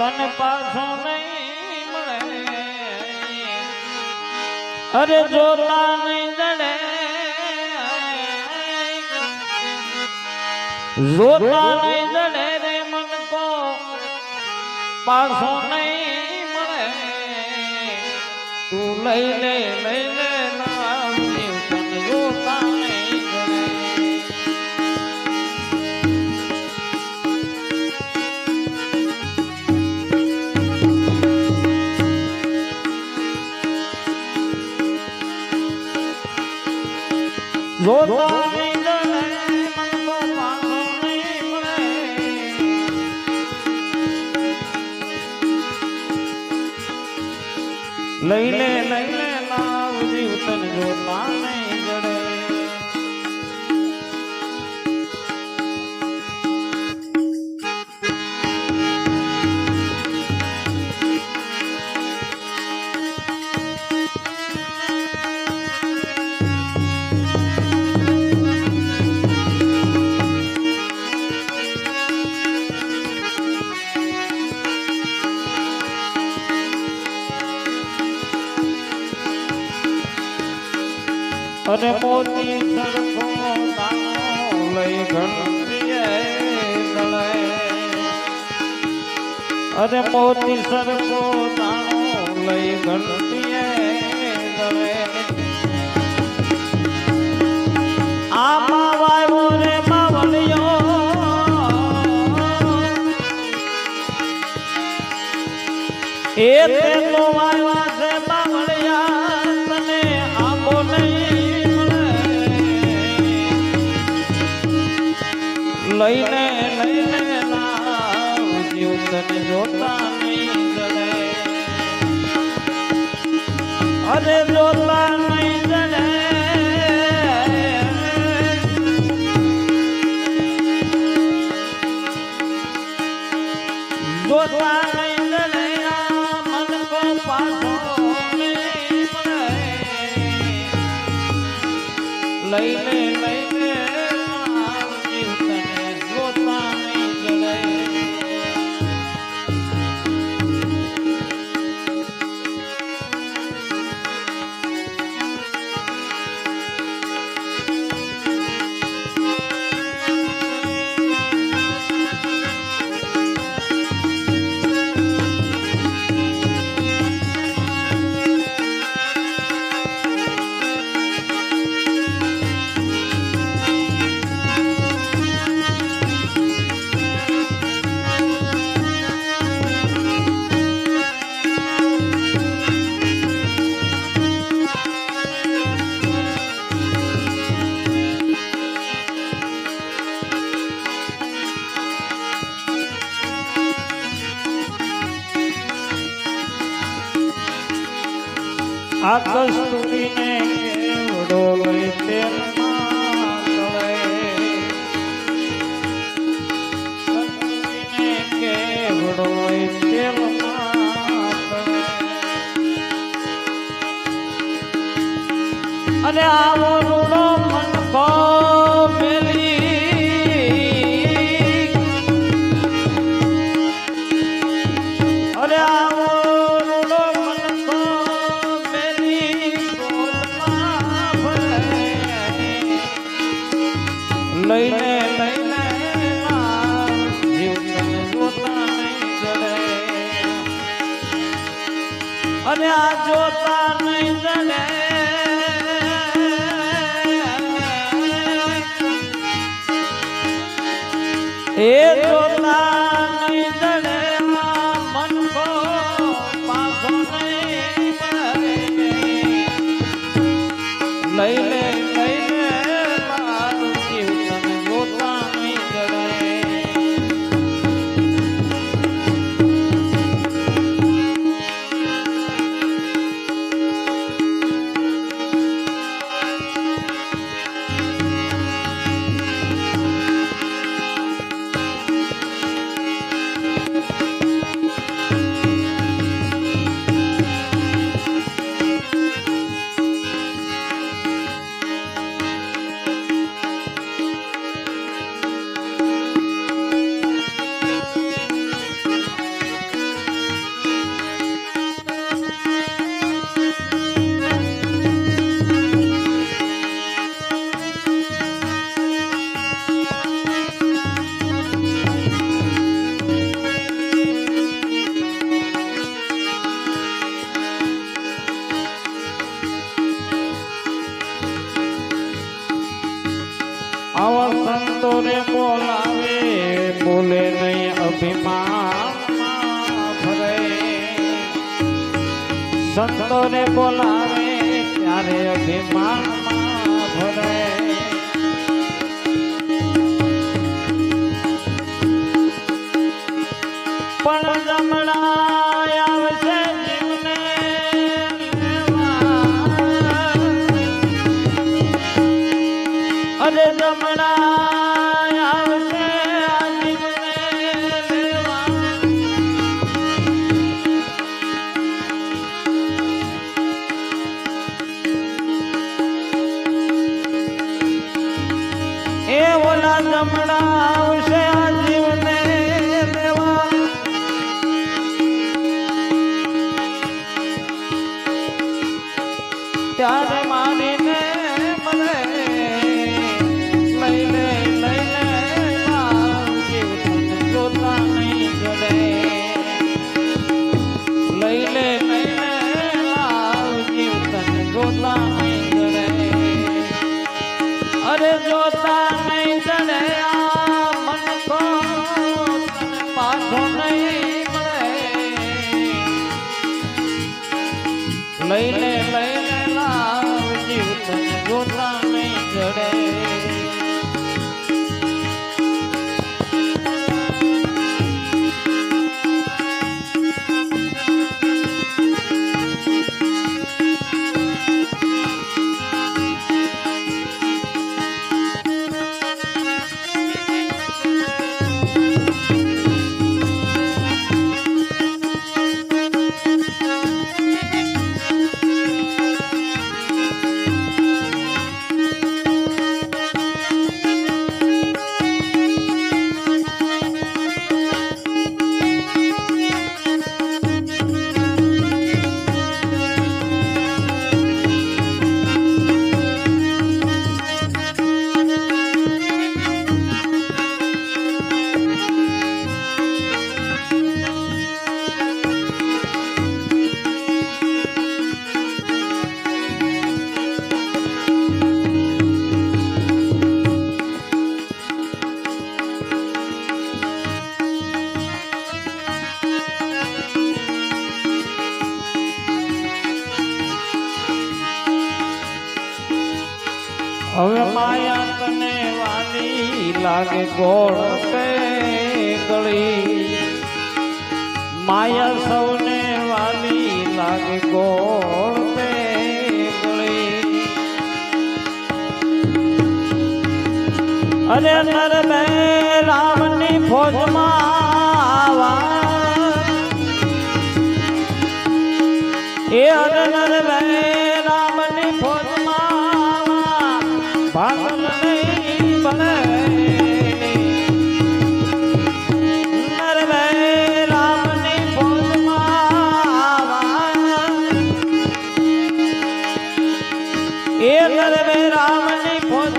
તને પાછો નહીં મળે. અરે જોતા નહીં જડે. જોતા નહીં જડે રે મન કો પાછો નહીં મળે. તું લઈ લે લઈ લે. લઈ લે લઈ લે લાવ જીવતન જોતા નહીં અને મોતી સરખો લઈ ઘંટીએ દળે અને મોતી સરખો દાણો લઈ ઘંટીએ દળે આમાં વાયો તો લઈને લઈને લાવજો તને જોતા નહીં જડે. અરે જોતા નહીં જડે. જોતા આ আজ આવા સંતો રે બોલાવે બોલે નહીં અભિમાન ભરે. સંતો ને બોલાવે ત્યારે અભિમાન લઈને લઈને લાવ જીવ તને જોતા હવે માયા તને વાલી લાગે ગોળ ગળી માયા સૌને વાલી લાગે ગોળ અરે નર બે રામની ફોજમાં એ વે રામની એ નર મે રામજી ફોન